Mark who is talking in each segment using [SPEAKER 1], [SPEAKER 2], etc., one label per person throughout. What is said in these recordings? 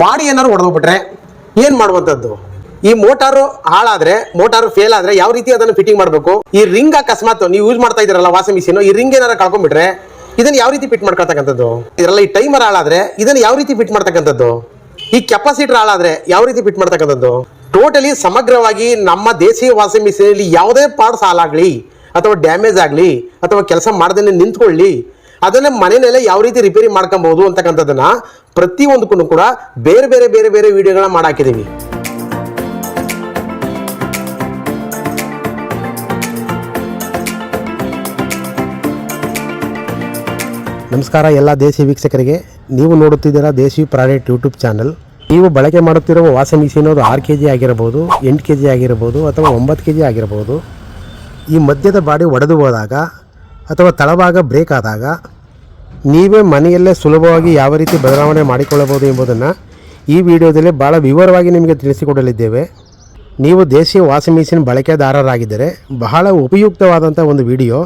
[SPEAKER 1] Body ಏನಾದ್ರು ಹೊಡೆದೋಗ್ಬಿಟ್ರೆ ಏನ್ ಮಾಡುವಂಥದ್ದು ಈ ಮೋಟಾರು ಹಾಳಾದ್ರೆ, ಮೋಟಾರು ಫೇಲ್ ಆದ್ರೆ ಯಾವ ರೀತಿ ಅದನ್ನು ಫಿಟ್ಟಿಂಗ್ ಮಾಡಬೇಕು? ಈ ರಿಂಗ್ ಅಕಸ್ಮಾತ್ ನೀವು ಯೂಸ್ ಮಾಡ್ತಾ ಇದ್ದೀರಲ್ಲ ವಾಷಿಂಗ್ ಮಿಷಿನ್, ಈ ರಿಂಗ್ ಏನಾರ ಕಳ್ಕೊಂಡ್ಬಿಟ್ರೆ ಇದನ್ನ ಯಾವ ರೀತಿ ಫಿಟ್ ಮಾಡ್ಕೊಳ್ತಕ್ಕಂಥದ್ದು? ಇದರಲ್ಲಿ ಈ ಟೈಮರ್ ಹಾಳಾದ್ರೆ ಇದನ್ನ ಯಾವ ರೀತಿ ಫಿಟ್ ಮಾಡ್ತಕ್ಕಂಥದ್ದು? ಈ ಕೆಪಾಸಿಟರ್ ಹಾಳಾದ್ರೆ ಯಾವ ರೀತಿ ಫಿಟ್ ಮಾಡ್ತಕ್ಕಂಥದ್ದು? ಟೋಟಲಿ ಸಮಗ್ರವಾಗಿ ನಮ್ಮ ದೇಶೀಯ ವಾಷಿಂಗ್ ಮಿಷಿನ್ ಯಾವುದೇ ಪಾರ್ಟ್ಸ್ ಹಾಳಾಗ್ಲಿ, ಅಥವಾ ಡ್ಯಾಮೇಜ್ ಆಗಲಿ, ಅಥವಾ ಕೆಲಸ ಮಾಡದೇ ನಿಂತ್ಕೊಳ್ಳಿ ಅದನ್ನ ಮನೆಯಲ್ಲೇ ಯಾವ ರೀತಿ ರಿಪೇರಿ ಮಾಡ್ಕೊಬಹುದು ಅಂತಕ್ಕಂಥದ್ದನ್ನ ಪ್ರತಿಯೊಂದಕ್ಕೂ ಕೂಡ ಬೇರೆ ಬೇರೆ ಬೇರೆ ಬೇರೆ ವಿಡಿಯೋಗಳನ್ನ ಮಾಡಾಕಿದ್ದೀವಿ ನಮಸ್ಕಾರ ಎಲ್ಲ ದೇಶಿ ವೀಕ್ಷಕರಿಗೆ. ನೀವು ನೋಡುತ್ತಿದ್ದೀರಾ ದೇಶಿ ಪ್ರಾಡಕ್ಟ್ ಯೂಟ್ಯೂಬ್ ಚಾನಲ್. ನೀವು ಬಳಕೆ ಮಾಡುತ್ತಿರುವ ವಾಷಿಂಗ್ ಮಿಷಿನ್ ಅದು ಆರು ಕೆ ಜಿ ಆಗಿರ್ಬೋದು, ಎಂಟು ಕೆ ಜಿ ಆಗಿರ್ಬೋದು ಅಥವಾ ಒಂಬತ್ತು ಕೆ ಜಿ ಆಗಿರ್ಬೋದು. ಈ ಮಧ್ಯದ ಬಾಡಿ ಒಡೆದು ಹೋದಾಗ ಅಥವಾ ತಳಭಾಗ ಬ್ರೇಕ್ ಆದಾಗ ನೀವೇ ಮನೆಯಲ್ಲೇ ಸುಲಭವಾಗಿ ಯಾವ ರೀತಿ ಬದಲಾವಣೆ ಮಾಡಿಕೊಳ್ಳಬಹುದು ಎಂಬುದನ್ನು ಈ ವಿಡಿಯೋದಲ್ಲಿ ಭಾಳ ವಿವರವಾಗಿ ನಿಮಗೆ ತಿಳಿಸಿಕೊಡಲಿದ್ದೇವೆ. ನೀವು ದೇಶೀಯ ವಾಷಿಂಗ್ ಮಿಷಿನ್ ಬಳಕೆದಾರರಾಗಿದ್ದರೆ ಬಹಳ ಉಪಯುಕ್ತವಾದಂಥ ಒಂದು ವಿಡಿಯೋ.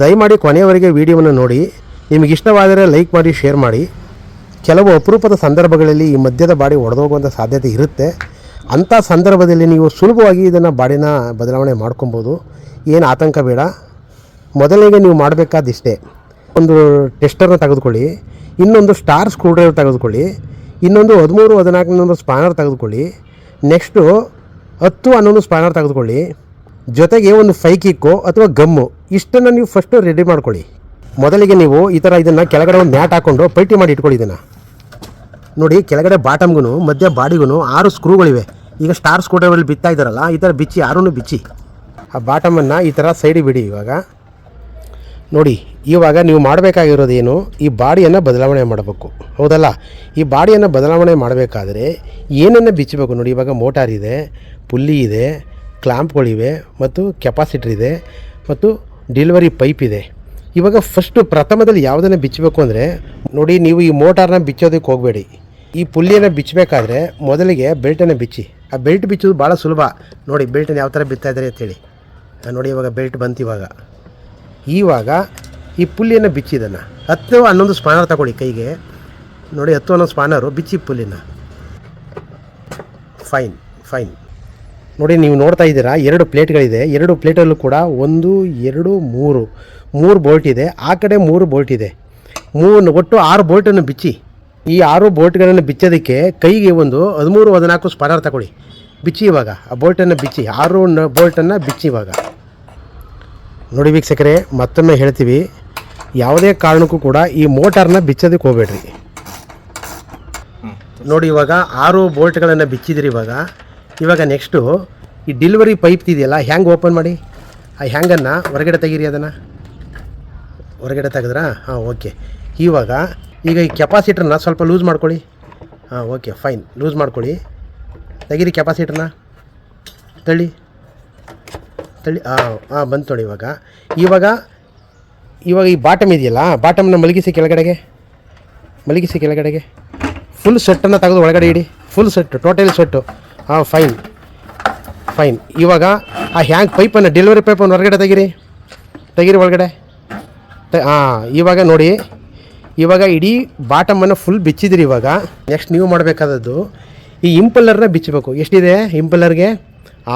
[SPEAKER 1] ದಯಮಾಡಿ ಕೊನೆಯವರೆಗೆ ವಿಡಿಯೋವನ್ನು ನೋಡಿ. ನಿಮಗೆ ಇಷ್ಟವಾದರೆ ಲೈಕ್ ಮಾಡಿ, ಶೇರ್ ಮಾಡಿ. ಕೆಲವು ಅಪರೂಪದ ಸಂದರ್ಭಗಳಲ್ಲಿ ಈ ಮಧ್ಯದ ಬಾಡಿ ಒಡೆದೋಗುವಂಥ ಸಾಧ್ಯತೆ ಇರುತ್ತೆ. ಅಂಥ ಸಂದರ್ಭದಲ್ಲಿ ನೀವು ಸುಲಭವಾಗಿ ಇದನ್ನು ಬಾಡಿನ ಬದಲಾವಣೆ ಮಾಡ್ಕೊಬೋದು. ಏನು ಆತಂಕ ಬೇಡ. ಮೊದಲಿಗೆ ನೀವು ಮಾಡಬೇಕಾದಿಷ್ಟೇ ಒಂದು ಟೆಸ್ಟರ್ನ ತೆಗೆದುಕೊಳ್ಳಿ, ಇನ್ನೊಂದು ಸ್ಟಾರ್ ಸ್ಕ್ರೂ ಡ್ರೈವರ್ ತೆಗೆದುಕೊಳ್ಳಿ, ಇನ್ನೊಂದು ಹದಿಮೂರು ಹದಿನಾಲ್ಕು ನಂಬರ್ ಸ್ಪಾನರ್ ತೆಗೆದುಕೊಳ್ಳಿ, ನೆಕ್ಸ್ಟು ಹತ್ತು, ಹನ್ನೊಂದು ಸ್ಪಾನರ್ ತೆಗೆದುಕೊಳ್ಳಿ, ಜೊತೆಗೆ ಒಂದು ಫೈ ಕಿಕ್ಕು ಅಥವಾ ಗಮ್ಮು, ಇಷ್ಟನ್ನು ನೀವು ಫಸ್ಟು ರೆಡಿ ಮಾಡ್ಕೊಳ್ಳಿ. ಮೊದಲಿಗೆ ನೀವು ಈ ಥರ ಇದನ್ನು ಕೆಳಗಡೆ ಒಂದು ಮ್ಯಾಟ್ ಹಾಕ್ಕೊಂಡು ಪೈಟಿ ಮಾಡಿ ಇಟ್ಕೊಳ್ಳಿ ಇದನ್ನು. ನೋಡಿ, ಕೆಳಗಡೆ ಬಾಟಮ್ಗೂ ಮಧ್ಯ ಬಾಡಿಗೂ ಆರು ಸ್ಕ್ರೂಗಳಿವೆ. ಈಗ ಸ್ಟಾರ್ ಸ್ಕ್ರೂ ಡ್ರೈವಲ್ಲಿ ಬಿತ್ತಾ ಇದ್ದಾರಲ್ಲ, ಈ ಥರ ಬಿಚ್ಚಿ ಆರೂ ಬಿಚ್ಚಿ. ಆ ಬಾಟಮನ್ನು ಈ ಥರ ಸೈಡಿಗೆ ಬಿಡಿ ಇವಾಗ. ನೋಡಿ, ಇವಾಗ ನೀವು ಮಾಡಬೇಕಾಗಿರೋದು ಏನು ಈ ಬಾಡಿಯನ್ನು ಬದಲಾವಣೆ ಮಾಡಬೇಕು. ಹೌದಲ್ಲ? ಈ ಬಾಡಿಯನ್ನು ಬದಲಾವಣೆ ಮಾಡಬೇಕಾದ್ರೆ ಏನನ್ನು ಬಿಚ್ಚಬೇಕು ನೋಡಿ, ಇವಾಗ ಮೋಟಾರ್ ಇದೆ, ಪುಲ್ಲಿ ಇದೆ, ಕ್ಲಾಂಪ್ಗಳಿವೆ, ಮತ್ತು ಕೆಪಾಸಿಟರ್ ಇದೆ, ಮತ್ತು ಡೆಲಿವರಿ ಪೈಪ್ ಇದೆ. ಇವಾಗ ಫಸ್ಟು ಪ್ರಥಮದಲ್ಲಿ ಯಾವುದನ್ನು ಬಿಚ್ಚಬೇಕು ಅಂದರೆ, ನೋಡಿ, ನೀವು ಈ ಮೋಟಾರ್ನ ಬಿಚ್ಚೋದಕ್ಕೆ ಹೋಗಬೇಡಿ. ಈ ಪುಲ್ಲಿಯನ್ನು ಬಿಚ್ಚಬೇಕಾದ್ರೆ ಮೊದಲಿಗೆ ಬೆಲ್ಟನ್ನು ಬಿಚ್ಚಿ. ಆ ಬೆಲ್ಟ್ ಬಿಚ್ಚೋದು ಭಾಳ ಸುಲಭ. ನೋಡಿ, ಬೆಲ್ಟನ್ನು ಯಾವ ಥರ ಬಿತ್ತಾ ಇದ್ದಾರೆ ಅಂತೇಳಿ ನೋಡಿ, ಇವಾಗ ಬೆಲ್ಟ್ ಬಂತು ಇವಾಗ. ಇವಾಗ ಈ ಪುಲ್ಲಿಯನ್ನು ಬಿಚ್ಚಿದನ ಹತ್ತು ಹನ್ನೊಂದು ಸ್ಪಾನರ್ ತಗೊಳ್ಳಿ ಕೈಗೆ. ನೋಡಿ, ಹತ್ತು ಹನ್ನೊಂದು ಸ್ಪಾನರು ಬಿಚ್ಚಿ ಪುಲ್ಲಿನ. ಫೈನ್ ಫೈನ್ ನೋಡಿ, ನೀವು ನೋಡ್ತಾ ಇದ್ದೀರಾ, ಎರಡು ಪ್ಲೇಟ್ಗಳಿದೆ. ಎರಡು ಪ್ಲೇಟಲ್ಲೂ ಕೂಡ ಒಂದು, ಎರಡು, ಮೂರು. ಮೂರು ಬೋಲ್ಟ್ ಇದೆ. ಆ ಕಡೆ ಮೂರು ಬೋಲ್ಟ್ ಇದೆ. ಮೂರು, ಒಟ್ಟು ಆರು ಬೋಲ್ಟನ್ನು ಬಿಚ್ಚಿ. ಈ ಆರು ಬೋಲ್ಟ್ಗಳನ್ನು ಬಿಚ್ಚೋದಕ್ಕೆ ಕೈಗೆ ಒಂದು ಹದಿಮೂರು, ಹದಿನಾಲ್ಕು ಸ್ಪಾನರ್ ತಗೊಳ್ಳಿ. ಬಿಚ್ಚಿ ಇವಾಗ. ಆ ಬೋಲ್ಟನ್ನು ಬಿಚ್ಚಿ, ಆರು ಬೋಲ್ಟನ್ನು ಬಿಚ್ಚಿ ಇವಾಗ. ನೋಡಿ ವೀಕ್ಷಕರೆ, ಮತ್ತೊಮ್ಮೆ ಹೇಳ್ತೀವಿ, ಯಾವುದೇ ಕಾರಣಕ್ಕೂ ಕೂಡ ಈ ಮೋಟಾರ್ನ ಬಿಚ್ಚೋದಕ್ಕೆ ಹೋಗ್ಬೇಡ್ರಿ. ನೋಡಿ ಇವಾಗ ಆರು ಬೋಲ್ಟ್ಗಳನ್ನು ಬಿಚ್ಚಿದ್ರಿ ಇವಾಗ. ಇವಾಗ ನೆಕ್ಸ್ಟು ಈ ಡೆಲಿವರಿ ಪೈಪ್ ಇದೆಯಲ್ಲ ಹ್ಯಾಂಗ್ ಓಪನ್ ಮಾಡಿ. ಆ ಹ್ಯಾಂಗನ್ನು ಹೊರಗಡೆ ತೆಗೀರಿ ಅದನ್ನು. ಹೊರಗಡೆ ತೆಗೆದ್ರಾ? ಹಾಂ ಓಕೆ ಇವಾಗ ಈಗ ಈ ಕೆಪಾಸಿಟ್ರನ್ನ ಸ್ವಲ್ಪ ಲೂಸ್ ಮಾಡ್ಕೊಳ್ಳಿ. ಹಾಂ ಓಕೆ ಫೈನ್ ಲೂಸ್ ಮಾಡ್ಕೊಳ್ಳಿ. ತೆಗೀರಿ ಕೆಪಾಸಿಟ್ರನ್ನ ತಳ್ಳಿ. ತಳ್ಳಿ ಹಾಂ ಹಾಂ ಬಂತು ನೋಡಿ ಇವಾಗ. ಇವಾಗ ಇವಾಗ ಈ ಬಾಟಮ್ ಇದೆಯಲ್ಲ ಬಾಟಮ್ನ ಮಲಗಿಸಿ ಕೆಳಗಡೆಗೆ. ಮಲಗಿಸಿ ಕೆಳಗಡೆಗೆ. ಫುಲ್ ಸೆಟ್ಟನ್ನು ತೆಗೆದು ಒಳಗಡೆ ಇಡಿ. ಫುಲ್ ಸೆಟ್ ಟೋಟಲ್ ಸೆಟ್ಟು ಹಾಂ ಫೈನ್ ಫೈನ್ ಇವಾಗ ಆ ಹ್ಯಾಂಗ್ ಪೈಪನ್ನು ಡೆಲಿವರಿ ಪೈಪನ್ನು ಹೊರಗಡೆ ತೆಗೀರಿ. ತೆಗೀರಿ ಒಳಗಡೆ. ತ ಹಾಂ ಇವಾಗ ನೋಡಿ. ಇವಾಗ ಇಡೀ ಬಾಟಮನ್ನು ಫುಲ್ ಬಿಚ್ಚಿದ್ರಿ ಇವಾಗ. ನೆಕ್ಸ್ಟ್ ನೀವು ಮಾಡಬೇಕಾದದ್ದು ಈ ಇಂಪಲ್ಲರ್ನ ಬಿಚ್ಚಬೇಕು. ಎಷ್ಟಿದೆ? ಇಂಪಲ್ಲರ್ಗೆ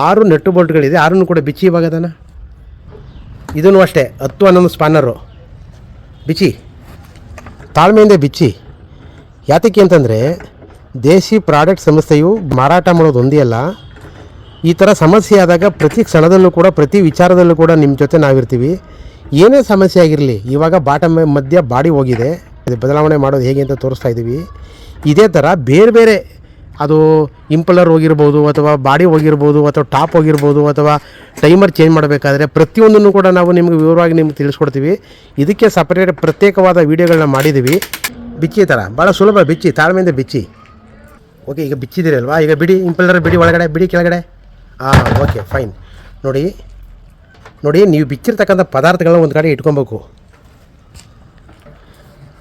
[SPEAKER 1] ಆರು ನಟ್ಟು ಬೋಲ್ಟ್ಗಳಿದೆ ಆರನ್ನು ಕೂಡ ಬಿಚ್ಚಿ ಇವಾಗ ಅದನ್ನು. ಇದನ್ನು ಅಷ್ಟೇ, ಹತ್ತು ಹನ್ನೊಂದು ಸ್ಪಾನರು ಬಿಚ್ಚಿ. ತಾಳ್ಮೆಯಿಂದ ಬಿಚ್ಚಿ. ಯಾತಕ್ಕೆ ಅಂತಂದರೆ, ದೇಶಿ ಪ್ರಾಡಕ್ಟ್ ಸಂಸ್ಥೆಯು ಮಾರಾಟ ಮಾಡೋದು ಒಂದೇ ಅಲ್ಲ, ಈ ಥರ ಸಮಸ್ಯೆ ಆದಾಗ ಪ್ರತಿ ಕ್ಷಣದಲ್ಲೂ ಕೂಡ, ಪ್ರತಿ ವಿಚಾರದಲ್ಲೂ ಕೂಡ ನಿಮ್ಮ ಜೊತೆ ನಾವಿರ್ತೀವಿ. ಏನೇ ಸಮಸ್ಯೆ ಆಗಿರಲಿ, ಇವಾಗ ಬಾಟ ಮಧ್ಯ ಬಾಡಿ ಹೋಗಿದೆ ಬದಲಾವಣೆ ಮಾಡೋದು ಹೇಗೆ ಅಂತ ತೋರಿಸ್ತಾ ಇದ್ದೀವಿ ಇದೇ ಥರ ಬೇರೆ ಬೇರೆ ಅದು ಇಂಪಲರ್ ಹೋಗಿರ್ಬೋದು ಅಥವಾ ಬಾಡಿ ಹೋಗಿರ್ಬೋದು ಅಥವಾ ಟಾಪ್ ಹೋಗಿರ್ಬೋದು ಅಥವಾ ಟೈಮರ್ ಚೇಂಜ್ ಮಾಡಬೇಕಾದ್ರೆ ಪ್ರತಿಯೊಂದನ್ನು ಕೂಡ ನಾವು ನಿಮಗೆ ವಿವರವಾಗಿ ನಿಮ್ಗೆ ತಿಳಿಸ್ಕೊಡ್ತೀವಿ. ಇದಕ್ಕೆ ಸಪ್ರೇಟ್ ಪ್ರತ್ಯೇಕವಾದ ವೀಡಿಯೋಗಳನ್ನ ಮಾಡಿದ್ದೀವಿ ಬಿಚ್ಚಿ ಥರ ಭಾಳ ಸುಲಭ ಬಿಚ್ಚಿ, ತಾಳ್ಮೆಯಿಂದ ಬಿಚ್ಚಿ. ಓಕೆ ಈಗ ಬಿಚ್ಚಿದ್ದೀರಲ್ವಾ? ಈಗ ಬಿಡಿ ಇಂಪಲರ್ ಬಿಡಿ, ಒಳಗಡೆ ಬಿಡಿ, ಕೆಳಗಡೆ. ಹಾಂ ಓಕೆ ಫೈನ್ ನೋಡಿ ನೋಡಿ, ನೀವು ಬಿಚ್ಚಿರ್ತಕ್ಕಂಥ ಪದಾರ್ಥಗಳನ್ನ ಒಂದು ಕಡೆ ಇಟ್ಕೊಬೇಕು.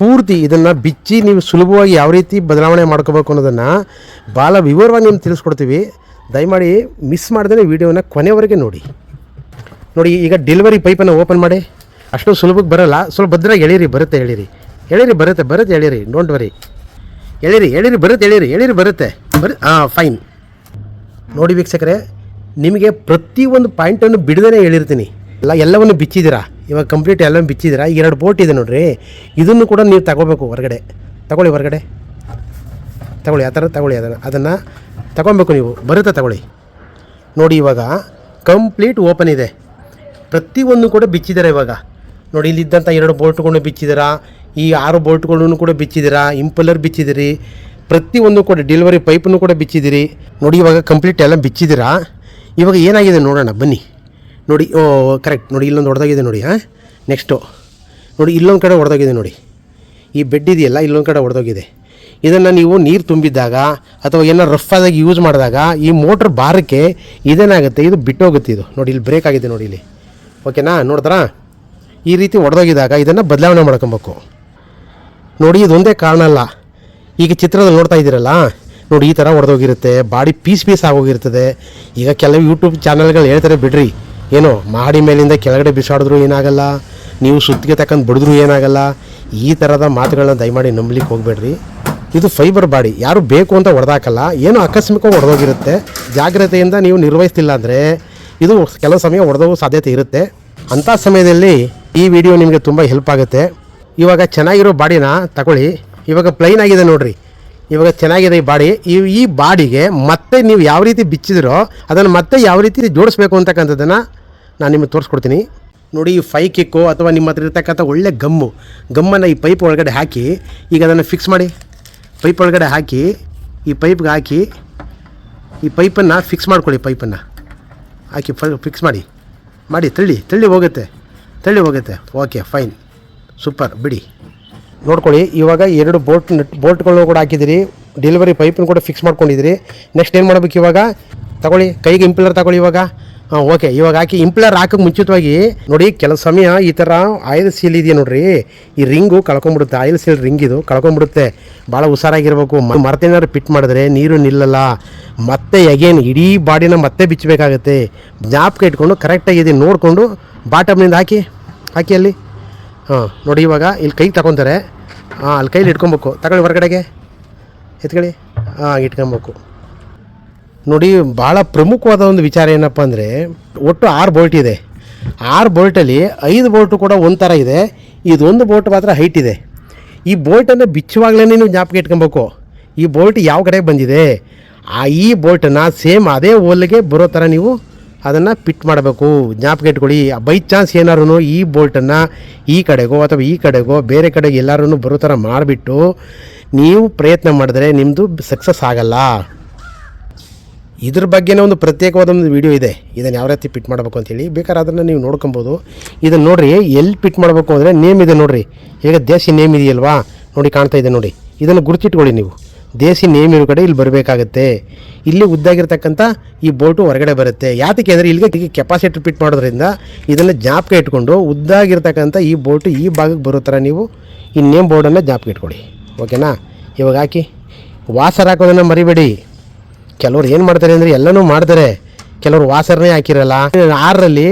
[SPEAKER 1] ಪೂರ್ತಿ ಇದನ್ನು ಬಿಚ್ಚಿ ನೀವು ಸುಲಭವಾಗಿ ಯಾವ ರೀತಿ ಬದಲಾವಣೆ ಮಾಡ್ಕೋಬೇಕು ಅನ್ನೋದನ್ನು ಭಾಳ ವಿವರವಾಗಿ ನಿಮ್ಗೆ ತಿಳಿಸ್ಕೊಡ್ತೀವಿ. ದಯಮಾಡಿ ಮಿಸ್ ಮಾಡ್ದೇ ವೀಡಿಯೋನ ಕೊನೆವರೆಗೆ ನೋಡಿ. ನೋಡಿ, ಈಗ ಡೆಲಿವರಿ ಪೈಪನ್ನು ಓಪನ್ ಮಾಡಿ. ಅಷ್ಟು ಸುಲಭಕ್ಕೆ ಬರೋಲ್ಲ. ಸ್ವಲ್ಪ ಭದ್ರಾಗಿ ಎಳೀರಿ, ಬರುತ್ತೆ, ಎಳೀರಿ. ಎಳೀರಿ, ಬರುತ್ತೆ ಬರುತ್ತೆ, ಎಳೀರಿ. ಡೋಂಟ್ ವರಿ ಎಳೀರಿ ಎಳೀರಿ, ಬರುತ್ತೆ, ಎಳೀರಿ. ಎಳೀರಿ, ಬರುತ್ತೆ. ಬರ್ ಹಾಂ ಫೈನ್ ನೋಡಿ ವೀಕ್ಷಕರೇ, ನಿಮಗೆ ಪ್ರತಿಯೊಂದು ಪಾಯಿಂಟನ್ನು ಬಿಡದೇ ಹೇಳಿರ್ತೀನಿ ಎಲ್ಲ, ಎಲ್ಲವನ್ನು ಬಿಚ್ಚಿದ್ದೀರಾ? ಇವಾಗ ಕಂಪ್ಲೀಟ್ ಎಲ್ಲ ಬಿಚ್ಚಿದ್ದೀರಾ? ಈಗ ಎರಡು ಬೋಟ್ ಇದೆ ನೋಡ್ರಿ. ಇದನ್ನು ಕೂಡ ನೀವು ತಗೋಬೇಕು ಹೊರಗಡೆ. ತಗೊಳ್ಳಿ ಹೊರಗಡೆ. ತಗೊಳ್ಳಿ, ಆ ಥರ ತಗೊಳ್ಳಿ ಅದನ್ನು. ಅದನ್ನು ತಗೊಬೇಕು ನೀವು. ಬರುತ್ತೆ ತಗೊಳ್ಳಿ. ನೋಡಿ ಇವಾಗ ಕಂಪ್ಲೀಟ್ ಓಪನ್ ಇದೆ. ಪ್ರತಿಯೊಂದು ಕೂಡ ಬಿಚ್ಚಿದ್ದಾರೆ ಇವಾಗ. ನೋಡಿ, ಇಲ್ಲಿದ್ದಂಥ ಎರಡು ಬೋಲ್ಟ್ಗಳನ್ನು ಬಿಚ್ಚಿದ್ದೀರಾ? ಈ ಆರು ಬೋಲ್ಟ್ಗಳನ್ನು ಕೂಡ ಬಿಚ್ಚಿದ್ದೀರಾ? ಇಂಪಲ್ಲರ್ ಬಿಚ್ಚಿದಿರಿ ಪ್ರತಿಯೊಂದು ಕೂಡ ಡೆಲಿವರಿ ಪೈಪನ್ನು ಕೂಡ ಬಿಚ್ಚಿದಿರಿ ನೋಡಿ, ಇವಾಗ ಕಂಪ್ಲೀಟ್ ಎಲ್ಲ ಬಿಚ್ಚಿದ್ದೀರಾ? ಇವಾಗ ಏನಾಗಿದೆ ನೋಡೋಣ, ಬನ್ನಿ. ನೋಡಿ, ಓ ಕರೆಕ್ಟ್ ನೋಡಿ, ಇಲ್ಲೊಂದು ಹೊಡೆದಾಗಿದೆ ನೋಡಿ, ಹಾಂ? ನೆಕ್ಸ್ಟು ನೋಡಿ, ಇಲ್ಲೊಂದು ಕಡೆ ಹೊಡೆದೋಗಿದೆ ನೋಡಿ. ಈ ಬೆಡ್ ಇದೆಯಲ್ಲ, ಇಲ್ಲೊಂದು ಕಡೆ ಹೊಡೆದೋಗಿದೆ ಇದನ್ನು ನೀವು ನೀರು ತುಂಬಿದ್ದಾಗ ಅಥವಾ ಏನೋ ರಫ್ ಆದಾಗ ಯೂಸ್ ಮಾಡಿದಾಗ ಈ ಮೋಟ್ರ್ ಬಾರಕ್ಕೆ ಇದೇನಾಗುತ್ತೆ? ಇದು ಬಿಟ್ಟೋಗುತ್ತೆ ಇದು. ನೋಡಿ, ಇಲ್ಲಿ ಬ್ರೇಕ್ ಆಗಿದೆ ನೋಡಿ ಇಲ್ಲಿ. ಓಕೆನಾ ನೋಡಿದ್ರಾ? ಈ ರೀತಿ ಹೊಡೆದೋಗಿದಾಗ ಇದನ್ನು ಬದಲಾವಣೆ ಮಾಡ್ಕೊಬೇಕು. ನೋಡಿ, ಇದೊಂದೇ ಕಾರಣ ಅಲ್ಲ. ಈಗ ಚಿತ್ರದಲ್ಲಿ ನೋಡ್ತಾ ಇದ್ದೀರಲ್ಲ, ನೋಡಿ, ಈ ಥರ ಹೊಡೆದೋಗಿರುತ್ತೆ ಬಾಡಿ ಪೀಸ್ ಪೀಸ್ ಆಗೋಗಿರ್ತದೆ. ಈಗ ಕೆಲವು ಯೂಟ್ಯೂಬ್ ಚಾನಲ್ಗಳು ಹೇಳ್ತಾರೆ ಬಿಡ್ರಿ. ಏನೋ ಮಾಡಿ ಮೇಲಿಂದ ಕೆಳಗಡೆ ಬಿಸಾಡಿದ್ರು ಏನಾಗಲ್ಲ, ನೀವು ಸುತ್ತಿಗೆ ತಕ್ಕಂಡು ಬಡಿದ್ರು ಏನಾಗಲ್ಲ, ಈ ಥರದ ಮಾತುಗಳನ್ನ ದಯಮಾಡಿ ನಂಬಲಿಕ್ಕೆ ಹೋಗಬೇಡ್ರಿ. ಇದು ಫೈಬರ್ ಬಾಡಿ, ಯಾರು ಬೇಕು ಅಂತ ಹೊಡೆದಾಕಲ್ಲ, ಏನೋ ಆಕಸ್ಮಿಕವಾಗಿ ಹೊಡೆದೋಗಿರುತ್ತೆ, ಜಾಗ್ರತೆಯಿಂದ ನೀವು ನಿರ್ವಹಿಸ್ತಿಲ್ಲ ಅಂದರೆ ಇದು ಕೆಲವು ಸಮಯ ಹೊಡೆದೋಗೋ ಸಾಧ್ಯತೆ ಇರುತ್ತೆ. ಅಂಥ ಸಮಯದಲ್ಲಿ ಈ ವಿಡಿಯೋ ನಿಮಗೆ ತುಂಬ ಹೆಲ್ಪ್ ಆಗುತ್ತೆ. ಇವಾಗ ಚೆನ್ನಾಗಿರೋ ಬಾಡಿನ ತಗೊಳ್ಳಿ. ಇವಾಗ ಪ್ಲೈನ್ ಆಗಿದೆ ನೋಡ್ರಿ. ಇವಾಗ ಚೆನ್ನಾಗಿದೆ ಈ ಬಾಡಿ. ಈ ಈ ಬಾಡಿಗೆ ಮತ್ತೆ ನೀವು ಯಾವ ರೀತಿ ಬಿಚ್ಚಿದ್ರೋ, ಅದನ್ನು ಮತ್ತೆ ಯಾವ ರೀತಿ ಜೋಡಿಸ್ಬೇಕು ಅಂತಕ್ಕಂಥದ್ದನ್ನು ನಾನು ನಿಮಗೆ ತೋರಿಸ್ಕೊಡ್ತೀನಿ. ನೋಡಿ, ಈ ಫೈ ಕಿಕ್ಕು ಅಥವಾ ನಿಮ್ಮ ಹತ್ರ ಇರ್ತಕ್ಕಂಥ ಒಳ್ಳೆ ಗಮ್ಮು. ಗಮ್ಮನ್ನು ಈ ಪೈಪ್ ಒಳಗಡೆ ಹಾಕಿ, ಈಗ ಅದನ್ನು ಫಿಕ್ಸ್ ಮಾಡಿ. ಪೈಪ್ ಒಳಗಡೆ ಹಾಕಿ, ಈ ಪೈಪ್ಗೆ ಹಾಕಿ, ಈ ಪೈಪನ್ನು ಫಿಕ್ಸ್ ಮಾಡ್ಕೊಳ್ಳಿ ಪೈಪನ್ನು ಹಾಕಿ ಫಿಕ್ಸ್ ಮಾಡಿ. ಮಾಡಿ, ತಳ್ಳಿ ತಳ್ಳಿ ಹೋಗುತ್ತೆ. ತಳ್ಳಿ ಹೋಗುತ್ತೆ. ಓಕೆ ಫೈನ್ ಸೂಪರ್ ಬಿಡಿ. ನೋಡ್ಕೊಳ್ಳಿ, ಇವಾಗ ಎರಡು ಬೋಟ್ ನಟ್ ಬೋಟ್ಗಳು ಕೂಡ ಹಾಕಿದಿರಿ ಡೆಲಿವರಿ ಪೈಪನ್ನು ಕೂಡ ಫಿಕ್ಸ್ ಮಾಡ್ಕೊಂಡಿದ್ದೀರಿ. ನೆಕ್ಸ್ಟ್ ಏನು ಮಾಡಬೇಕು ಇವಾಗ? ತಗೊಳ್ಳಿ, ಕೈಗೆ ಇಂಪ್ಲರ್ ತಗೊಳ್ಳಿ ಇವಾಗ. ಹಾಂ ಓಕೆ ಇವಾಗ ಹಾಕಿ ಇಂಪ್ಲರ್ ಹಾಕಕ್ಕೆ ಮುಂಚಿತವಾಗಿ ನೋಡಿ, ಕೆಲವು ಸಮಯ ಈ ಥರ ಆಯಿಲ್ ಸೀಲ್ ಇದೆಯಾ ನೋಡ್ರಿ? ಈ ರಿಂಗು ಕಳ್ಕೊಂಡ್ಬಿಡುತ್ತೆ. ಆಯಿಲ್ ಸೀಲ್ ರಿಂಗ್ ಇದು ಕಳ್ಕೊಂಬಿಡುತ್ತೆ ಭಾಳ ಹುಷಾರಾಗಿರ್ಬೇಕು. ಮರ್ತೇನಾದ್ರು ಪಿಟ್ ಮಾಡಿದ್ರೆ ನೀರು ನಿಲ್ಲಲ್ಲ. ಮತ್ತೆ ಎಗೇನ್ ಇಡೀ ಬಾಡಿನ ಮತ್ತೆ ಬಿಚ್ಚಬೇಕಾಗತ್ತೆ. ಜ್ಞಾಪಕ ಇಟ್ಕೊಂಡು ಕರೆಕ್ಟಾಗಿ ನೋಡಿಕೊಂಡು ಬಾಟಮ್ನಿಂದ ಹಾಕಿ ಹಾಕಿ ಅಲ್ಲಿ. ಹಾಂ, ನೋಡಿ ಇವಾಗ ಇಲ್ಲಿ ಕೈಗೆ ತಗೊತಾರೆ. ಹಾಂ, ಅಲ್ಲಿ ಕೈಲಿ ಇಟ್ಕೊಬೇಕು. ತಗೊಳ್ಳಿ ಹೊರಗಡೆಗೆ. ಎತ್ಕೊಳ್ಳಿ. ಹಾಂ, ಇಟ್ಕೊಬೇಕು. ನೋಡಿ ಭಾಳ ಪ್ರಮುಖವಾದ ಒಂದು ವಿಚಾರ ಏನಪ್ಪ ಅಂದರೆ, ಒಟ್ಟು ಆರು ಬೋಲ್ಟ್ ಇದೆ. ಆರು ಬೋಲ್ಟಲ್ಲಿ ಐದು ಬೋಲ್ಟು ಕೂಡ ಒಂಥರ ಇದೆ. ಇದೊಂದು ಬೋಲ್ಟ್ ಮಾತ್ರ ಹೈಟ್ ಇದೆ. ಈ ಬೋಲ್ಟನ್ನು ಬಿಚ್ಚುವಾಗಲೇ ನೀವು ಜ್ಞಾಪಕ ಇಟ್ಕೊಬೇಕು. ಈ ಬೋಲ್ಟ್ ಯಾವ ಕಡೆ ಬಂದಿದೆ? ಆ ಈ ಬೋಲ್ಟನ್ನು ಸೇಮ್ ಅದೇ ಓಲ್ಗೆ ಬರೋ ಥರ ನೀವು ಅದನ್ನು ಪಿಟ್ ಮಾಡಬೇಕು. ಜ್ಞಾಪಕ ಇಟ್ಕೊಳ್ಳಿ. ಬೈ ಚಾನ್ಸ್ ಏನಾರು ಈ ಬೋಲ್ಟನ್ನು ಈ ಕಡೆಗೋ ಅಥವಾ ಈ ಕಡೆಗೋ ಬೇರೆ ಕಡೆಗೆ ಎಲ್ಲರೂ ಬರೋ ಥರ ಮಾಡಿಬಿಟ್ಟು ನೀವು ಪ್ರಯತ್ನ ಮಾಡಿದ್ರೆ ನಿಮ್ಮದು ಸಕ್ಸಸ್ ಆಗಲ್ಲ. ಇದ್ರ ಬಗ್ಗೆನೇ ಒಂದು ಪ್ರತ್ಯೇಕವಾದ ಒಂದು ವಿಡಿಯೋ ಇದೆ. ಇದನ್ನು ಯಾವ ರೀತಿ ಪಿಟ್ ಮಾಡಬೇಕು ಅಂತೇಳಿ ಬೇಕಾದ್ರೆ ಅದನ್ನು ನೀವು ನೋಡ್ಕೊಬೋದು. ಇದನ್ನು ನೋಡಿರಿ, ಎಲ್ಲಿ ಪಿಟ್ ಮಾಡಬೇಕು ಅಂದರೆ ನೇಮ್ ಇದೆ ನೋಡಿರಿ. ಈಗ ದೇಸಿ ನೇಮ್ ಇದೆಯಲ್ವಾ? ನೋಡಿ ಕಾಣ್ತಾ ಇದೆ ನೋಡಿ. ಇದನ್ನು ಗುರುತಿಟ್ಕೊಳ್ಳಿ ನೀವು. ದೇಸಿ ನೇಮ್ ಇರೋ ಕಡೆ ಇಲ್ಲಿ ಬರಬೇಕಾಗತ್ತೆ. ಇಲ್ಲಿ ಉದ್ದಾಗಿರ್ತಕ್ಕಂಥ ಈ ಬೋಟು ಹೊರಗಡೆ ಬರುತ್ತೆ. ಯಾತಕ್ಕೆ ಅಂದರೆ ಇಲ್ಲಿಗೆ ಕೆಪಾಸಿಟಿ ಪಿಟ್ ಮಾಡೋದ್ರಿಂದ ಇದನ್ನು ಜಾಪ್ಗೆ ಇಟ್ಕೊಂಡು ಉದ್ದಾಗಿರ್ತಕ್ಕಂಥ ಈ ಬೋಟು ಈ ಭಾಗಕ್ಕೆ ಬರೋ ಥರ ನೀವು ಈ ನೇಮ್ ಬೋರ್ಡನ್ನು ಜಾಪ್ಗೆ ಇಟ್ಕೊಳ್ಳಿ. ಓಕೆನಾ ಇವಾಗ ಹಾಕಿ. ವಾಸರ್ ಹಾಕೋದನ್ನು ಮರಿಬೇಡಿ. ಕೆಲವ್ರು ಏನು ಮಾಡ್ತಾರೆ ಅಂದರೆ ಎಲ್ಲನೂ ಮಾಡ್ತಾರೆ. ಕೆಲವರು ವಾಸರನೇ ಹಾಕಿರಲ್ಲ. ಆರರಲ್ಲಿ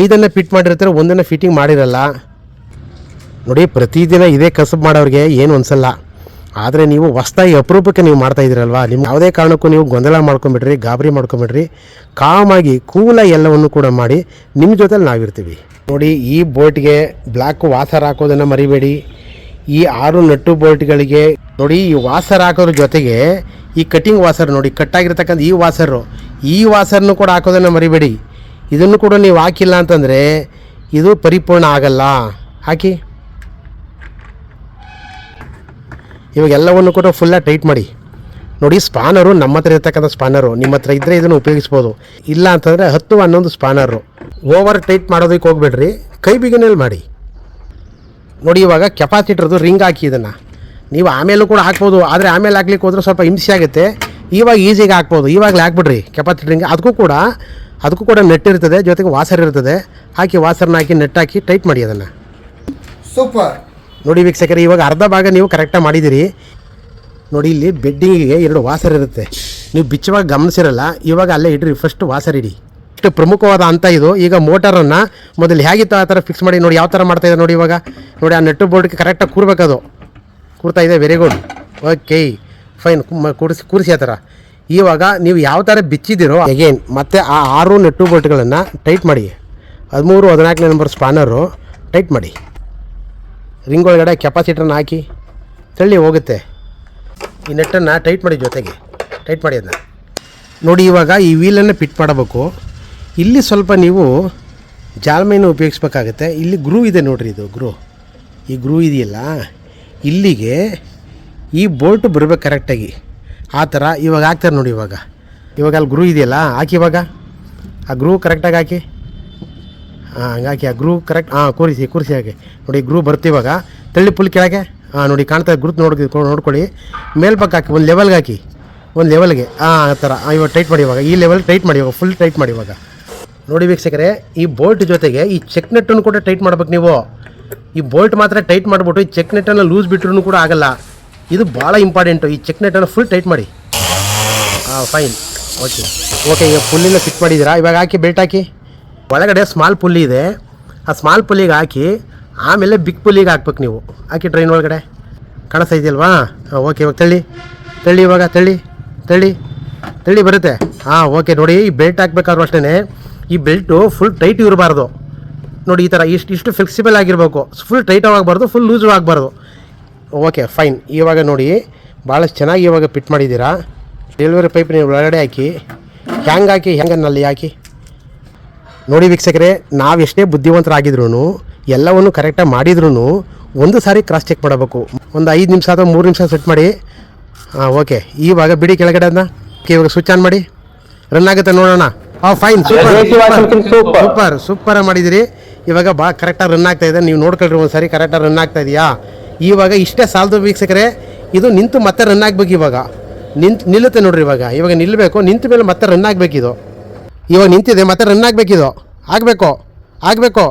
[SPEAKER 1] ಐದನ್ನು ಫಿಟ್ ಮಾಡಿರ್ತಾರೆ, ಒಂದನ್ನು ಫಿಟ್ಟಿಂಗ್ ಮಾಡಿರಲ್ಲ. ನೋಡಿ, ಪ್ರತಿದಿನ ಇದೇ ಕಸಬು ಮಾಡೋರಿಗೆ ಏನು ಅನ್ಸಲ್ಲ ಆದರೆ ನೀವು ಹೊಸ್ದಾಗಿ ಅಪರೂಪಕ್ಕೆ ನೀವು ಮಾಡ್ತಾ ಇದ್ದೀರಲ್ವಾ? ನಿಮ್ಮ ಯಾವುದೇ ಕಾರಣಕ್ಕೂ ನೀವು ಗೊಂದಲ ಮಾಡ್ಕೊಂಬಿಡ್ರಿ, ಗಾಬರಿ ಮಾಡ್ಕೊಂಬಿಡ್ರಿ. ಕಾಮಾಗಿ ಕೂಲಾಗಿ ಎಲ್ಲವನ್ನು ಕೂಡ ಮಾಡಿ ನಿಮ್ಮ ಜೊತೆಲಿ ನಾವಿರ್ತೀವಿ. ನೋಡಿ, ಈ ಬೋಟ್ಗೆ ಬ್ಲ್ಯಾಕ್ ವಾಸರ್ ಹಾಕೋದನ್ನು ಮರಿಬೇಡಿ. ಈ ಆರು ನಟ್ಟು ಬೋಲ್ಟ್ಗಳಿಗೆ ನೋಡಿ ಈ ವಾಸರ್ ಹಾಕೋದ್ರ ಜೊತೆಗೆ ಈ ಕಟ್ಟಿಂಗ್ ವಾಸರ್ ನೋಡಿ ಕಟ್ಟಾಗಿರ್ತಕ್ಕಂಥ ಈ ವಾಸರು ಈ ವಾಸರ್ನು ಕೂಡ ಹಾಕೋದನ್ನು ಮರಿಬೇಡಿ. ಇದನ್ನು ಕೂಡ ನೀವು ಹಾಕಿಲ್ಲ ಅಂತಂದರೆ ಇದು ಪರಿಪೂರ್ಣ ಆಗಲ್ಲ. ಹಾಕಿ. ಇವಾಗ ಎಲ್ಲವನ್ನು ಕೂಡ ಫುಲ್ಲಾಗಿ ಟೈಟ್ ಮಾಡಿ. ನೋಡಿ ಸ್ಪಾನರು ನಮ್ಮ ಹತ್ರ ಇರ್ತಕ್ಕಂಥ ಸ್ಪಾನರು, ನಿಮ್ಮ ಹತ್ರ ಇದ್ದರೆ ಇದನ್ನು ಉಪಯೋಗಿಸ್ಬೋದು. ಇಲ್ಲ ಅಂತಂದರೆ ಹತ್ತು ಹನ್ನೊಂದು ಸ್ಪಾನರು. ಓವರ್ ಟೈಟ್ ಮಾಡೋದಕ್ಕೆ ಹೋಗ್ಬೇಡ್ರಿ. ಕೈ ಬಿಗಿನಲ್ಲಿ ಮಾಡಿ. ನೋಡಿ ಇವಾಗ ಕೆಪಾಸಿಟ್ರದ್ದು ರಿಂಗ್ ಹಾಕಿ ಇದನ್ನು. ನೀವು ಆಮೇಲೂ ಕೂಡ ಹಾಕ್ಬೋದು ಆದರೆ ಆಮೇಲೆ ಹಾಕ್ಲಿಕ್ಕೆ ಹೋದ್ರೆ ಸ್ವಲ್ಪ ಹಿಂಸೆ ಆಗುತ್ತೆ. ಇವಾಗ ಈಸಿಗೆ ಹಾಕ್ಬೋದು. ಇವಾಗಲೇ ಹಾಕ್ಬಿಡ್ರಿ ಕೆಪಾಸಿಟ್ರಿಂಗ್ ಅದಕ್ಕೂ ಕೂಡ ಅದಕ್ಕೂ ಕೂಡ ನೆಟ್ ಇರ್ತದೆ ಜೊತೆಗೆ ವಾಸರ್ ಇರ್ತದೆ. ಹಾಕಿ ವಾಸರ್ನ ಹಾಕಿ ನೆಟ್ ಹಾಕಿ ಟೈಟ್ ಮಾಡಿ ಅದನ್ನು.
[SPEAKER 2] ಸೂಪರ್.
[SPEAKER 1] ನೋಡಿ ವೀಕ್ಷಕರೇ ಇವಾಗ ಅರ್ಧ ಭಾಗ ನೀವು ಕರೆಕ್ಟಾಗಿ ಮಾಡಿದ್ದೀರಿ ನೋಡಿ ಇಲ್ಲಿ ಬೆಡ್ಡಿಂಗಿಗೆ ಎರಡು ವಾಸರ್ ಇರುತ್ತೆ. ನೀವು ಬಿಚ್ಚುವಾಗ ಗಮನಿಸಿರಲ್ಲ ಇವಾಗ ಅಲ್ಲೇ ಇಡ್ರಿ ಫಸ್ಟ್ ವಾಸರ್ ಇಡಿ. ಇಷ್ಟು ಪ್ರಮುಖವಾದ ಅಂತ ಇದು. ಈಗ ಮೋಟರನ್ನು ಮೊದಲು ಹೇಗಿತ್ತು ಆ ಥರ ಫಿಕ್ಸ್ ಮಾಡಿ, ನೋಡಿ ಯಾವ ಥರ ಇದೆ ನೋಡಿ ಇವಾಗ. ನೋಡಿ, ಆ ನೆಟ್ಟು ಬೋರ್ಡ್ಗೆ ಕರೆಕ್ಟಾಗಿ ಕೂರ್ಬೇಕದು ಕೂರ್ತಾ ಇದೆ ವೆರಿ ಗುಡ್ ಓಕೆ ಫೈನ್ ಕೂರಿಸಿ ಕೂರಿಸಿ ಆ ಥರ. ಇವಾಗ ನೀವು ಯಾವ ಥರ ಬಿಚ್ಚಿದ್ದೀರೋ ಅಗೇನ್ ಮತ್ತು ಆ ಆರು ನೆಟ್ಟು ಬೋಲ್ಟ್ಗಳನ್ನು ಟೈಟ್ ಮಾಡಿ. ಹದಿಮೂರು, ಹದಿನಾಲ್ಕನೇ ನಂಬರ್ ಸ್ಪಾನರು ಟೈಟ್ ಮಾಡಿ. ರಿಂಗ್ ಒಳಗಡೆ ಕೆಪಾಸಿಟರ್ನ ಹಾಕಿ, ತಳ್ಳಿ ಹೋಗುತ್ತೆ. ಈ ನೆಟ್ಟನ್ನು ಟೈಟ್ ಮಾಡಿ ಜೊತೆಗೆ ಟೈಟ್ ಮಾಡಿ ಅದನ್ನ ನೋಡಿ ಇವಾಗ ಈ ವೀಲನ್ನು ಫಿಟ್ ಮಾಡಬೇಕು. ಇಲ್ಲಿ ಸ್ವಲ್ಪ ನೀವು ಜಾಲ್ಮೆಯನ್ನು ಉಪಯೋಗಿಸ್ಬೇಕಾಗತ್ತೆ. ಇಲ್ಲಿ ಗ್ರೂ ಇದೆ ನೋಡ್ರಿ ಇದು, ಗ್ರೂ. ಈ ಗ್ರೂ ಇದೆಯಲ್ಲ, ಇಲ್ಲಿಗೆ ಈ ಬೋಲ್ಟ್ ಬರಬೇಕು ಕರೆಕ್ಟಾಗಿ. ಆ ಥರ ಇವಾಗ ಹಾಕ್ತಾರೆ ನೋಡಿ ಇವಾಗ. ಇವಾಗ ಅಲ್ಲಿ ಗ್ರೂ ಇದೆಯಲ್ಲ, ಹಾಕಿ ಇವಾಗ. ಆ ಗ್ರೂ ಕರೆಕ್ಟಾಗಿ ಹಾಕಿ. ಹಾಂ ಹಂಗಾಕಿ ಆ ಗ್ರೂ ಕರೆಕ್ಟ್ ಹಾಂ ಕೂರಿಸಿ ಕೂರಿಸಿ ಹಾಕಿ ನೋಡಿ ಗ್ರೂ ಇವಾಗ. ತಳ್ಳಿ ಪುಲ್ ಕೆಳಗೆ ಹಾಂ ನೋಡಿ ಕಾಣ್ತಾ ಗುರುತು ನೋಡಿ ನೋಡ್ಕೊಳ್ಳಿ. ಮೇಲ್ಪಕ್ಕ ಹಾಕಿ, ಒಂದು ಲೆವೆಲ್ಗೆ ಹಾಕಿ. ಒಂದು ಲೆವೆಲ್ಗೆ ಹಾಂ ಆ ಥರ. ಇವಾಗ ಟೈಟ್ ಮಾಡಿ ಇವಾಗ. ಈ ಲೆವೆಲ್ಗೆ ಟೈಟ್ ಮಾಡಿ ಇವಾಗ ಫುಲ್ ಟೈಟ್ ಮಾಡಿ ಇವಾಗ. ನೋಡಿ ವೀಕ್ಷಕರೇ ಈ ಬೋಲ್ಟ್ ಜೊತೆಗೆ ಈ ಚೆಕ್ ನೆಟ್ಟನ್ನು ಕೂಡ ಟೈಟ್ ಮಾಡ್ಬೇಕು ನೀವು. ಈ ಬೋಲ್ಟ್ ಮಾತ್ರ ಟೈಟ್ ಮಾಡಿಬಿಟ್ಟು ಈ ಚೆಕ್ ನೆಟ್ಟನ್ನು ಲೂಸ್ ಬಿಟ್ರೂ ಕೂಡ ಆಗಲ್ಲ. ಇದು ಭಾಳ ಇಂಪಾರ್ಟೆಂಟು. ಈ ಚೆಕ್ ನೆಟ್ಟನ್ನು ಫುಲ್ ಟೈಟ್ ಮಾಡಿ. ಹಾಂ ಫೈನ್ ಓಕೆ ಓಕೆ ಈಗ ಫುಲ್ಲಿನ ಫಿಟ್ ಮಾಡಿದ್ದೀರಾ? ಇವಾಗ ಹಾಕಿ ಬೆಲ್ಟ್ ಹಾಕಿ. ಒಳಗಡೆ ಸ್ಮಾಲ್ ಪುಲ್ಲಿ ಇದೆ. ಆ ಸ್ಮಾಲ್ ಪುಲ್ಲಿಗೆ ಹಾಕಿ ಆಮೇಲೆ ಬಿಗ್ ಪುಲ್ಲಿಗೆ ಹಾಕ್ಬೇಕು ನೀವು. ಹಾಕಿ ಟ್ರೈನ್ ಒಳಗಡೆ. ಕಾಣಿಸ್ತಾ ಇದೆಯಲ್ವಾ ಹಾಂ ಓಕೆ ಇವಾಗ ತಳ್ಳಿ. ತಳ್ಳಿ ಇವಾಗ ತಳ್ಳಿ. ತಳ್ಳಿ. ತಳ್ಳಿ ಬರುತ್ತೆ. ಹಾಂ ಓಕೆ ನೋಡಿ ಈ ಬೆಲ್ಟ್ ಹಾಕ್ಬೇಕಾದ್ರೂ ಅಷ್ಟೇ ಈ ಬೆಲ್ಟು ಫುಲ್ ಟೈಟ್ ಇರಬಾರ್ದು. ನೋಡಿ ಈ ಥರ ಇಷ್ಟು ಇಷ್ಟು ಫ್ಲೆಕ್ಸಿಬಲ್ ಆಗಿರಬೇಕು. ಫುಲ್ ಟೈಟ್ ಆಗಬಾರ್ದು ಫುಲ್ ಲೂಸು ಆಗಬಾರ್ದು ಓಕೆ ಫೈನ್ ಇವಾಗ ನೋಡಿ ಭಾಳಷ್ಟು ಚೆನ್ನಾಗಿ ಇವಾಗ ಫಿಟ್ ಮಾಡಿದ್ದೀರಾ. ಡೆಲಿವರಿ ಪೈಪ್ ನೀವು ಒಳಗಡೆ ಹಾಕಿ ಹ್ಯಾಂಗ್ ಹಾಕಿ ಹ್ಯಾಂಗನ್ನಲ್ಲಿ ಹಾಕಿ. ನೋಡಿ ವೀಕ್ಷಕರೇ, ನಾವು ಎಷ್ಟೇ ಬುದ್ಧಿವಂತರಾಗಿದ್ರು ಎಲ್ಲವನ್ನು ಕರೆಕ್ಟಾಗಿ ಮಾಡಿದ್ರು ಒಂದು ಸಾರಿ ಕ್ರಾಸ್ ಚೆಕ್ ಮಾಡಬೇಕು. ಒಂದು ಐದು ನಿಮಿಷ ಅಥವಾ ಮೂರು ನಿಮಿಷ ಸೆಟ್ ಮಾಡಿ. ಹಾಂ ಓಕೆ ಇವಾಗ ಬಿಡಿ ಕೆಳಗಡೆ ಅದನ್ನ ಇವಾಗ ಸ್ವಿಚ್ ಆನ್ ಮಾಡಿ. ರನ್ ಆಗುತ್ತೆ, ನೋಡೋಣ. ಹಾಂ ಫೈನ್ ಸೂಪರ್ ಸೂಪರ್ ಸೂಪರ್ ಮಾಡಿದಿರಿ. ಇವಾಗ ಭಾಳ ಕರೆಕ್ಟಾಗಿ ರನ್ ಆಗ್ತಾ ಇದೆ. ನೀವು ನೋಡ್ಕೊಳ್ರಿ ಒಂದು ಸಾರಿ ಕರೆಕ್ಟಾಗಿ ರನ್ ಆಗ್ತಾ ಇದೆಯಾ? ಇವಾಗ ಇಷ್ಟೇ ಸಾಲದು ವೀಕ್ಷಕರೇ ಇದು ನಿಂತು ಮತ್ತೆ ರನ್ ಆಗ್ಬೇಕು ಇವಾಗ. ನಿಂತು ನಿಲ್ಲುತ್ತೆ ನೋಡ್ರಿ ಇವಾಗ. ಇವಾಗ ನಿಲ್ಲಬೇಕು ನಿಂತ ಮೇಲೆ ಮತ್ತೆ ರನ್ ಆಗಬೇಕಿದು. ಇವಾಗ ನಿಂತಿದೆ ಮತ್ತೆ ರನ್ ಆಗಬೇಕಿದು. ಆಗಬೇಕು ಆಗಬೇಕು.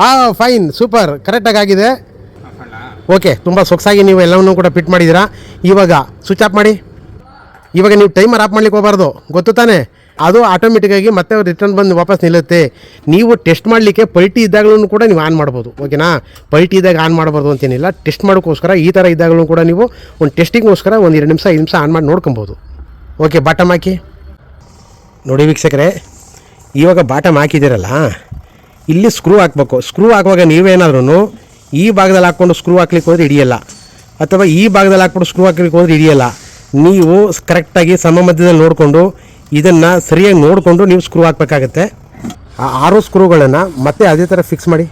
[SPEAKER 1] ಹಾಂ ಫೈನ್ ಸೂಪರ್ ಕರೆಕ್ಟಾಗಿ ಆಗಿದೆ. ಓಕೆ ತುಂಬ ಸೊಗಸಾಗಿ ನೀವು ಎಲ್ಲವನ್ನೂ ಕೂಡ ಫಿಟ್ ಮಾಡಿದ್ದೀರಾ. ಇವಾಗ ಸ್ವಿಚ್ ಆಫ್ ಮಾಡಿ. ಇವಾಗ ನೀವು ಟೈಮರ್ ಆಫ್ ಮಾಡ್ಲಿಕ್ಕೆ ಹೋಗಬಾರ್ದು. ಗೊತ್ತು ತಾನೇ? ಅದು ಆಟೋಮೆಟಿಕ್ಕಾಗಿ ಮತ್ತೆ ರಿಟರ್ನ್ ಬಂದು ವಾಪಸ್ ನಿಲ್ಲುತ್ತೆ. ನೀವು ಟೆಸ್ಟ್ ಮಾಡಲಿಕ್ಕೆ ಪಲ್ಟಿ ಇದ್ದಾಗಲೂ ಕೂಡ ನೀವು ಆನ್ ಮಾಡ್ಬೋದು. ಓಕೆನಾ ಪಲ್ಟಿ ಇದ್ದಾಗ ಆನ್ ಮಾಡಬಾರ್ದು ಅಂತೇನಿಲ್ಲ. ಟೆಸ್ಟ್ ಮಾಡೋಕ್ಕೋಸ್ಕರ ಈ ಥರ ಇದ್ದಾಗಲೂ ಕೂಡ ನೀವು ಒಂದು ಟೆಸ್ಟಿಂಗ್ಗೋಸ್ಕರ ಒಂದು ಎರಡು ನಿಮಿಷ, ಐದು ನಿಮಿಷ ಆನ್ ಮಾಡಿ ನೋಡ್ಕೊಬೋದು. ಓಕೆ ಬಾಟಮ್ ಹಾಕಿ. ನೋಡಿ ವೀಕ್ಷಕರೇ, ಇವಾಗ ಬಾಟಮ್ ಹಾಕಿದ್ದೀರಲ್ಲ? ಇಲ್ಲಿ ಸ್ಕ್ರೂ ಹಾಕ್ಬೇಕು. ಸ್ಕ್ರೂ ಹಾಕುವಾಗ ನೀವೇನಾದ್ರೂ ಈ ಭಾಗದಲ್ಲಿ ಹಾಕ್ಕೊಂಡು ಸ್ಕ್ರೂ ಹಾಕ್ಲಿಕ್ಕೆ ಹೋದ್ರೆ ಹಿಡಿಯಲ್ಲ. ಅಥವಾ ಈ ಭಾಗದಲ್ಲಿ ಹಾಕ್ಬಿಟ್ಟು ಸ್ಕ್ರೂ ಹಾಕ್ಲಿಕ್ಕೆ ಹೋದರೆ ಹಿಡಿಯಲ್ಲ. ನೀವು ಕರೆಕ್ಟಾಗಿ ಸಮ ಮಧ್ಯದಲ್ಲಿ ನೋಡಿಕೊಂಡು ಇದನ್ನು ಸರಿಯಾಗಿ ನೋಡಿಕೊಂಡು ನೀವು ಸ್ಕ್ರೂ ಹಾಕಬೇಕಾಗತ್ತೆ. ಆ ಆರು ಸ್ಕ್ರೂಗಳನ್ನು ಮತ್ತೆ ಅದೇ ಥರ ಫಿಕ್ಸ್ ಮಾಡಿ.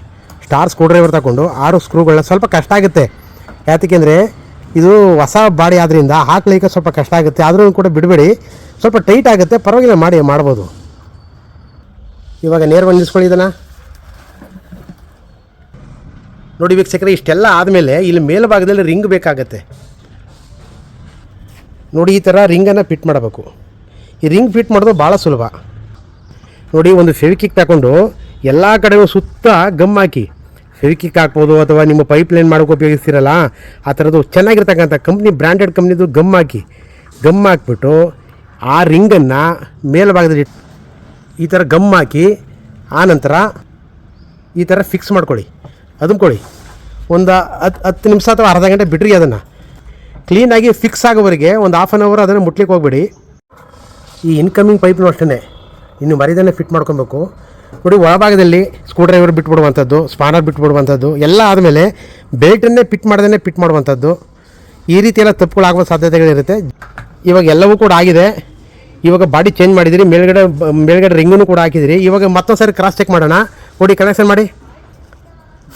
[SPEAKER 1] ಸ್ಟಾರ್ ಸ್ಕ್ರೂ ಡ್ರೈವರ್ ತಗೊಂಡು ಆರು ಸ್ಕ್ರೂಗಳನ್ನ ಸ್ವಲ್ಪ ಕಷ್ಟ ಆಗುತ್ತೆ. ಯಾತಕ್ಕೆಂದರೆ ಇದು ಹೊಸ ಬಾಡಿ ಆದ್ದರಿಂದ ಹಾಕ್ಲಿಕ್ಕೆ ಸ್ವಲ್ಪ ಕಷ್ಟ ಆಗುತ್ತೆ. ಆದರೂ ಕೂಡ ಬಿಡಬೇಡಿ. ಸ್ವಲ್ಪ ಟೈಟ್ ಆಗುತ್ತೆ. ಪರವಾಗಿಲ್ಲ, ಮಾಡಿ, ಮಾಡ್ಬೋದು. ಇವಾಗ ನೇರವಾಗಿ ನಿಲ್ಲಿಸ್ಕೊಳ್ಳಿ ಇದನ್ನು. ನೋಡಿ ವೀಕ್ಷಕರೇ, ಇಷ್ಟೆಲ್ಲ ಆದಮೇಲೆ ಇಲ್ಲಿ ಮೇಲ್ಭಾಗದಲ್ಲಿ ರಿಂಗ್ ಬೇಕಾಗತ್ತೆ. ನೋಡಿ ಈ ಥರ ರಿಂಗನ್ನು ಫಿಟ್ ಮಾಡಬೇಕು. ಈ ರಿಂಗ್ ಫಿಟ್ ಮಾಡೋದು ಭಾಳ ಸುಲಭ. ನೋಡಿ ಒಂದು ಫೆವಿಕಿಕ್ ತಗೊಂಡು ಎಲ್ಲ ಕಡೆಯೂ ಸುತ್ತ ಗಮ್ ಹಾಕಿ. ಫೆವಿಕಿಕ್ ಹಾಕ್ಬೋದು ಅಥವಾ ನಿಮ್ಮ ಪೈಪ್ ಲೈನ್ ಮಾಡೋಕೆ ಉಪಯೋಗಿಸ್ತೀರಲ್ಲ, ಆ ಥರದ್ದು ಚೆನ್ನಾಗಿರ್ತಕ್ಕಂಥ ಕಂಪ್ನಿ ಬ್ರ್ಯಾಂಡೆಡ್ ಕಂಪ್ನಿದು ಗಮ್ ಹಾಕಿ. ಗಮ್ ಹಾಕ್ಬಿಟ್ಟು ಆ ರಿಂಗನ್ನು ಮೇಲ್ಭಾಗದಲ್ಲಿ ಈ ಥರ ಗಮ್ ಹಾಕಿ, ಆ ನಂತರ ಈ ಥರ ಫಿಕ್ಸ್ ಮಾಡ್ಕೊಳ್ಳಿ. ಅದುಮ್ಕೊಳ್ಳಿ ಒಂದು ಹತ್ತು ಹತ್ತು ನಿಮಿಷ ಅಥವಾ ಅರ್ಧ ಗಂಟೆ ಬಿಡ್ರಿ ಅದನ್ನು. ಕ್ಲೀನಾಗಿ ಫಿಕ್ಸ್ ಆಗೋವರೆಗೆ ಒಂದು ಹಾಫ್ ಆನ್ ಅವರ್ ಅದನ್ನು ಮುಟ್ಲಿಕ್ಕೆ ಹೋಗ್ಬೇಡಿ. ಈ ಇನ್ಕಮಿಂಗ್ ಪೈಪ್ನು ಅಷ್ಟೇ ಇನ್ನು ಮರಿದನ್ನೇ ಫಿಟ್ ಮಾಡ್ಕೊಬೇಕು. ನೋಡಿ, ಒಳಭಾಗದಲ್ಲಿ ಸ್ಕ್ರೂ ಡ್ರೈವರ್ ಬಿಟ್ಬಿಡುವಂಥದ್ದು ಸ್ಪಾನರ್ ಬಿಟ್ಬಿಡುವಂಥದ್ದು, ಎಲ್ಲ ಆದಮೇಲೆ ಬೆಲ್ಟನ್ನೇ ಫಿಟ್ ಮಾಡ್ದೇ ಫಿಟ್ ಮಾಡುವಂಥದ್ದು. ಈ ರೀತಿ ಎಲ್ಲ ತಪ್ಪುಗಳಾಗುವ ಸಾಧ್ಯತೆಗಳಿರುತ್ತೆ. ಇವಾಗ ಎಲ್ಲವೂ ಕೂಡ ಆಗಿದೆ. ಇವಾಗ ಬಾಡಿ ಚೇಂಜ್ ಮಾಡಿದಿರಿ, ಮೇಲ್ಗಡೆ ಮೇಲ್ಗಡೆ ರಿಂಗನ್ನು ಕೂಡ ಹಾಕಿದಿರಿ. ಇವಾಗ ಮತ್ತೊಂದು ಸರಿ ಕ್ರಾಸ್ ಚೆಕ್ ಮಾಡೋಣ. ನೋಡಿ ಕನೆಕ್ಷನ್ ಮಾಡಿ.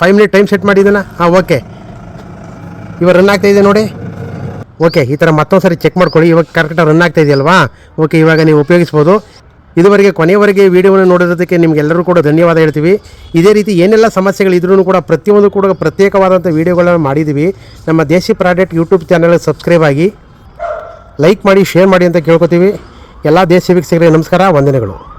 [SPEAKER 1] ಫೈವ್ ಮಿನಿಟ್ ಟೈಮ್ ಸೆಟ್ ಮಾಡಿ ಇದನ್ನು. ಹಾಂ ಓಕೆ ಇವಾಗ ರನ್ ಆಗ್ತಾಯಿದೆ ನೋಡಿ. ಓಕೆ, ಈ ಥರ ಮತ್ತೊಂದು ಸರಿ ಚೆಕ್ ಮಾಡ್ಕೊಳ್ಳಿ. ಇವಾಗ ಕರೆಕ್ಟಾಗಿ ರನ್ ಆಗ್ತಾ ಇದೆಯಲ್ವಾ? ಓಕೆ, ಇವಾಗ ನೀವು ಉಪಯೋಗಿಸ್ಬೋದು. ಇದುವರೆಗೆ, ಕೊನೆಯವರೆಗೆ ವಿಡಿಯೋವನ್ನು ನೋಡಿರೋದಕ್ಕೆ ನಿಮಗೆಲ್ಲರೂ ಕೂಡ ಧನ್ಯವಾದ ಹೇಳ್ತೀವಿ. ಇದೇ ರೀತಿ ಏನೆಲ್ಲ ಸಮಸ್ಯೆಗಳಿದ್ರೂ ಕೂಡ ಪ್ರತಿಯೊಂದು ಕೂಡ ಪ್ರತ್ಯೇಕವಾದಂಥ ವೀಡಿಯೋಗಳನ್ನು ಮಾಡಿದ್ದೀವಿ ನಮ್ಮ ದೇಶಿ ಪ್ರಾಡಕ್ಟ್ ಯೂಟ್ಯೂಬ್ ಚಾನಲ್ಗೆ ಸಬ್ಸ್ಕ್ರೈಬ್ ಆಗಿ ಲೈಕ್ ಮಾಡಿ ಶೇರ್ ಮಾಡಿ ಅಂತ ಕೇಳ್ಕೊತೀವಿ. ಎಲ್ಲ ದೇಶ ವೀಕ್ಷಕರಿಗೆ ನಮಸ್ಕಾರ, ವಂದನೆಗಳು.